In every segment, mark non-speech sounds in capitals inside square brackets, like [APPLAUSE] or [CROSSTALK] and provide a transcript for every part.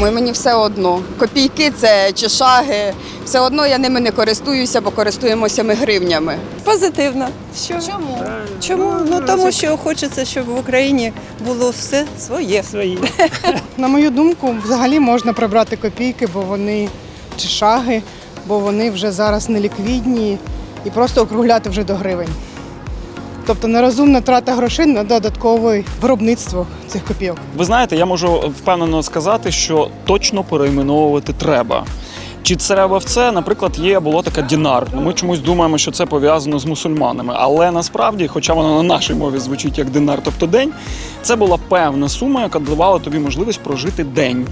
Ми- Мені все одно. Копійки це чи шаги. Все одно я ними не користуюся, бо користуємося ми гривнями. Позитивно. Що? Чому? Чому? Ну тому що хочеться, щоб в Україні було все своє. свої. [LAUGHS] На мою думку, взагалі можна прибрати копійки, бо вони чи шаги, бо вони вже зараз не ліквідні і просто округляти вже до гривень. Тобто нерозумна трата грошей на додаткове виробництво цих копійок. Ви знаєте, я можу впевнено сказати, що точно перейменовувати треба. Чи треба в це, наприклад, є було таке дінар. Ми чомусь думаємо, що це пов'язано з мусульманами. Але насправді, хоча воно на нашій мові звучить як динар, тобто день, це була певна сума, яка давала тобі можливість прожити день.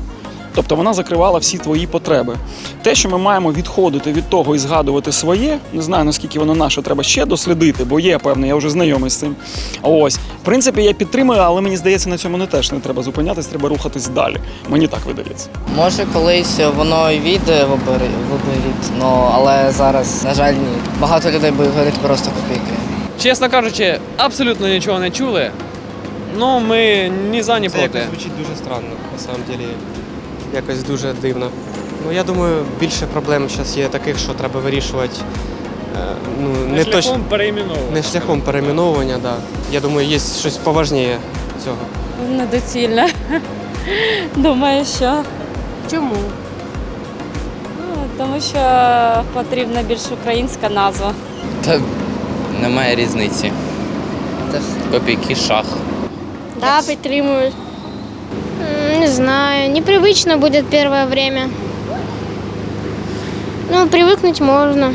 Тобто вона закривала всі твої потреби. Те, що ми маємо відходити від того і згадувати своє, не знаю наскільки воно наше, треба ще дослідити, бо є певне, я вже знайомий з цим. Ось, в принципі, я підтримую, але мені здається, на цьому не теж не треба зупинятись, треба рухатись далі. Мені так видається. Може, колись воно і війде в обері- оберіт, ну але зараз, на жаль, ні. Багато людей буде говорити просто копійки. Чесно кажучи, абсолютно нічого не чули. Ну, ми ні за, ні Це проти. якось звучить дуже странно, на самом деле. Якось дуже дивно. Ну я думаю, більше проблем зараз є таких, що треба вирішувати. е, Ну, не, точ... перейменовувати. не шляхом перейменовування, да. Я думаю, є щось поважніше цього. недоцільне. Думаю, що Чому? ну, тому що потрібна більш українська назва. Та немає різниці. Копійки шах. Да, підтримую. Не знаю, непривычно будет первое время. Ну, привыкнуть можно.